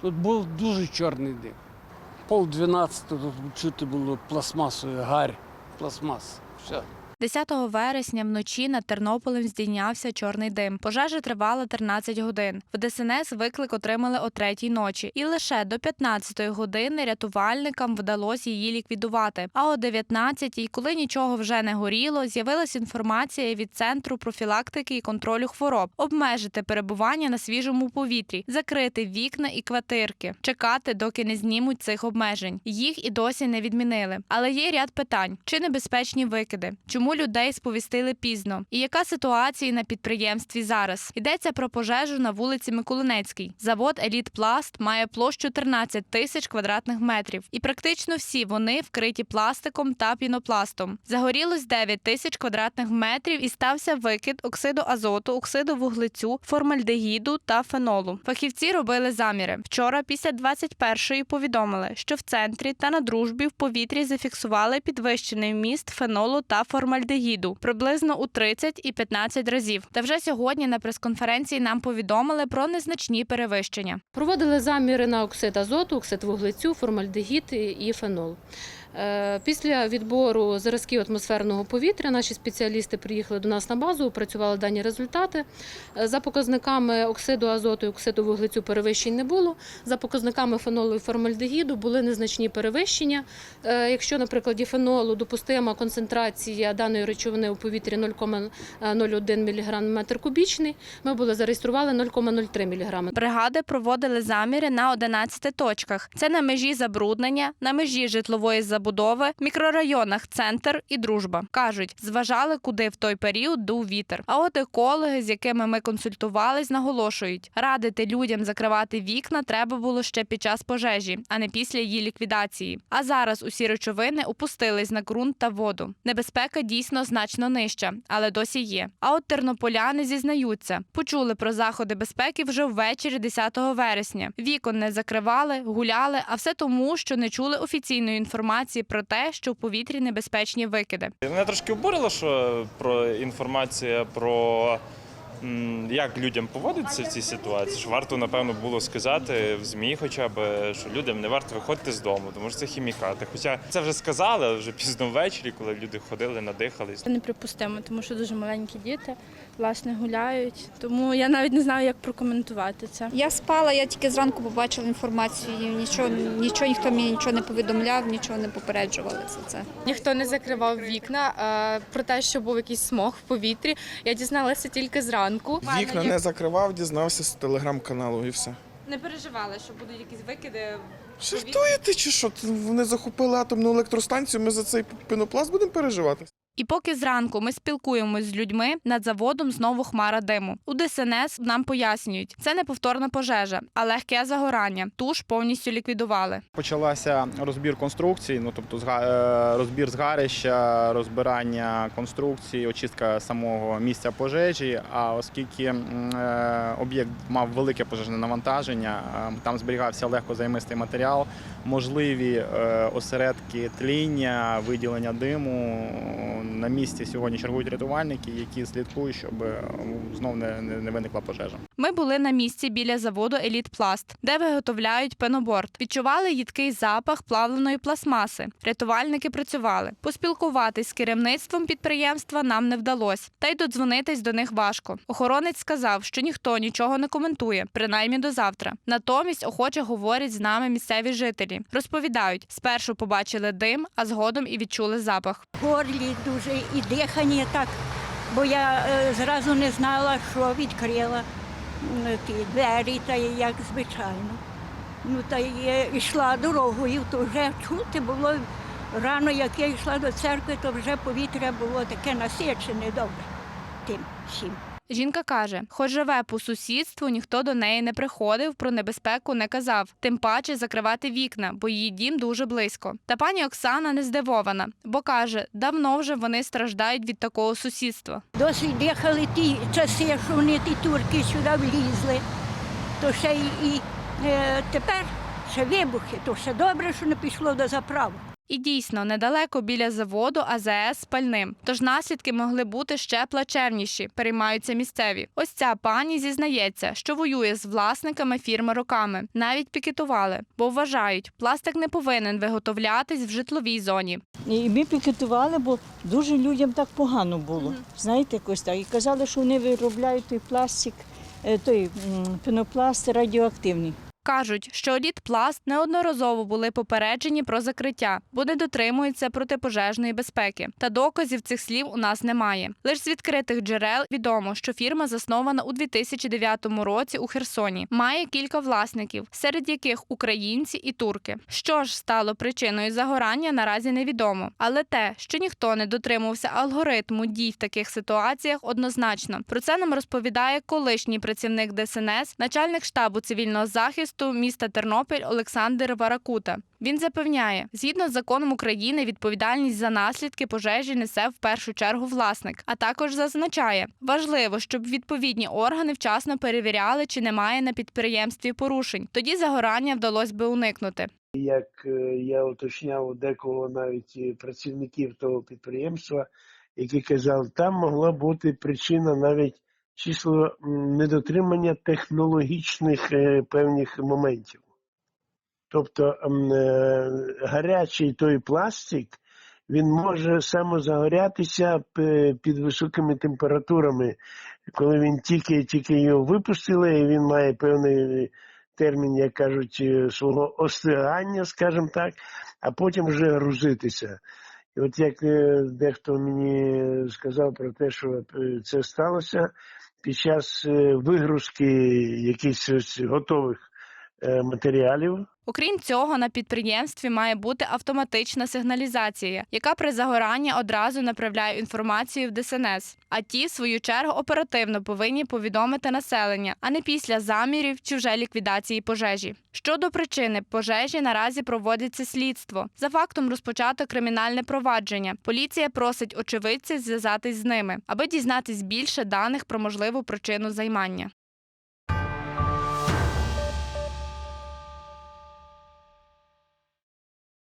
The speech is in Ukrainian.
Тут був дуже чорний дим. Пол дванадцятого тут чути було пластмасовий гарь, пластмас. Все. 10 вересня вночі над Тернополем здійнявся чорний дим. Пожежа тривала 13 годин. В ДСНС виклик отримали о третій ночі, і лише до 15 години рятувальникам вдалося її ліквідувати. А о 19-й, коли нічого вже не горіло, з'явилася інформація від центру профілактики і контролю хвороб обмежити перебування на свіжому повітрі, закрити вікна і квартирки, чекати, доки не знімуть цих обмежень. Їх і досі не відмінили. Але є ряд питань: чи небезпечні викиди? Чому людей сповістили пізно? І яка ситуація на підприємстві зараз? Йдеться про пожежу на вулиці Миколинецькій. Завод Еліт Пласт має площу 13 тисяч квадратних метрів, і практично всі вони вкриті пластиком та пінопластом. Загорілось 9 тисяч квадратних метрів і стався викид оксиду азоту, оксиду вуглецю, формальдегіду та фенолу. Фахівці робили заміри. Вчора, після 21-ї, повідомили, що в центрі та на дружбі в повітрі зафіксували підвищений вміст фенолу та формальдегіду приблизно у 30 і 15 разів. Та вже сьогодні на прес-конференції нам повідомили про незначні перевищення. Проводили заміри на оксид азоту, оксид вуглецю, формальдегід і фенол. Е, Після відбору зразків атмосферного повітря наші спеціалісти приїхали до нас на базу, опрацювали дані результати. Е, За показниками оксиду азоту і оксиду вуглецю перевищень не було. За показниками фенолу і формальдегіду були незначні перевищення. Е, Якщо, на прикладі фенолу допустима концентрація даної речовини у повітрі 0,01 мг метр кубічний, ми були зареєстрували 0,03 мг. Бригади проводили заміри на 11 точках. Це на межі забруднення, на межі житлової забудови, мікрорайонах Центр і Дружба. Кажуть, зважали, куди в той період дув вітер. А от екологи, з якими ми консультувались, наголошують, радити людям закривати вікна треба було ще під час пожежі, а не після її ліквідації. А зараз усі речовини опустились на ґрунт та воду. Небезпека дійсно значно нижча, але досі є. А от тернополяни зізнаються, почули про заходи безпеки вже ввечері 10 вересня. Вікон не закривали, гуляли, а все тому, що не чули офіційної інформації про те, що в повітрі небезпечні викиди. Мене трошки обурило, що про інформація про як людям поводитися в цій ситуації. Що варто, напевно, було сказати в ЗМІ, хоча б, що людям не варто виходити з дому, тому що це хімікати. Хоча це вже сказали, але вже пізно ввечері, коли люди ходили, надихались. Це неприпустимо, тому що дуже маленькі діти власне гуляють. Тому я навіть не знаю, як прокоментувати це. Я спала, я тільки зранку побачила інформацію. Нічого, нічого ніхто мені нічого не повідомляв, нічого не попереджували за це. Ніхто не закривав вікна. А про те, що був якийсь смог в повітрі, я дізналася тільки зранку. Вікна не закривав, дізнався з телеграм-каналу і все. Не переживали, що будуть якісь викиди. Жартуєте чи що? Вони захопили атомну електростанцію, ми за цей пінопласт будемо переживати? І поки зранку ми спілкуємось з людьми, над заводом знову хмара диму. У ДСНС нам пояснюють, це не повторна пожежа, а легке загорання. Ту ж повністю ліквідували. Почалася розбір конструкцій, ну тобто е, розбір згарища, розбирання конструкцій, очистка самого місця пожежі. А оскільки е, об'єкт мав велике пожежне навантаження, е, там зберігався легкозаймистий матеріал, можливі е, осередки тління, виділення диму. На місці сьогодні чергують рятувальники, які слідкують, щоб е, знов не, не не виникла пожежа. Ми були на місці біля заводу Еліт Пласт, де виготовляють пеноборд. Відчували їдкий запах плавленої пластмаси. Рятувальники працювали. Поспілкуватись з керівництвом підприємства нам не вдалося. Та й додзвонитись до них важко. Охоронець сказав, що ніхто нічого не коментує, принаймні до завтра. Натомість охоче говорять з нами місцеві жителі. Розповідають, спершу побачили дим, а згодом і відчули запах. горлі дуже і дихання так, бо я е, зразу не знала, що відкрила ті двері, та як звичайно. Ну та й е, йшла дорогою, то вже чути було рано, як я йшла до церкви, то вже повітря було таке насичене добре тим всім. Жінка каже, хоч живе по сусідству, ніхто до неї не приходив, про небезпеку не казав, тим паче закривати вікна, бо її дім дуже близько. Та пані Оксана не здивована, бо каже, давно вже вони страждають від такого сусідства. Досить дихали ті часи, що вони ті турки сюди влізли, то ще й і е, тепер ще вибухи, то ще добре, що не пішло до заправок. І дійсно недалеко біля заводу АЗС з пальним. Тож наслідки могли бути ще плачевніші. Переймаються місцеві. Ось ця пані зізнається, що воює з власниками фірми роками. Навіть пікетували, бо вважають, пластик не повинен виготовлятись в житловій зоні. І ми пікетували, бо дуже людям так погано було. Знаєте, якось так. І казали, що вони виробляють той пластик, е, той пенопласт радіоактивний. Кажуть, що Літпласт неодноразово були попереджені про закриття, бо не дотримуються протипожежної безпеки. Та доказів цих слів у нас немає. Лише з відкритих джерел відомо, що фірма заснована у 2009 році у Херсоні. Має кілька власників, серед яких українці і турки. Що ж стало причиною загорання, наразі невідомо. Але те, що ніхто не дотримувався алгоритму дій в таких ситуаціях, однозначно. Про це нам розповідає колишній працівник ДСНС, начальник штабу цивільного захисту міста Тернопіль Олександр Варакута. Він запевняє, згідно з законом України, відповідальність за наслідки пожежі несе в першу чергу власник, а також зазначає, важливо, щоб відповідні органи вчасно перевіряли, чи немає на підприємстві порушень. Тоді загорання вдалося би уникнути. Як е, я уточняв декого навіть працівників того підприємства, які казали, там могла бути причина навіть число недотримання технологічних е, певних моментів. Тобто е, гарячий той пластик, він може самозагорятися під високими температурами, коли він тільки, тільки його випустили, і він має певний термін, як кажуть, е, свого остигання, скажімо так, а потім вже грузитися. І от як е, дехто мені сказав про те, що е, це сталося під час е, вигрузки якихось готових е, матеріалів, Окрім цього, на підприємстві має бути автоматична сигналізація, яка при загоранні одразу направляє інформацію в ДСНС. А ті, в свою чергу, оперативно повинні повідомити населення, а не після замірів чи вже ліквідації пожежі. Щодо причини пожежі, наразі проводиться слідство. За фактом розпочато кримінальне провадження. Поліція просить очевидців зв'язатись з ними, аби дізнатись більше даних про можливу причину займання.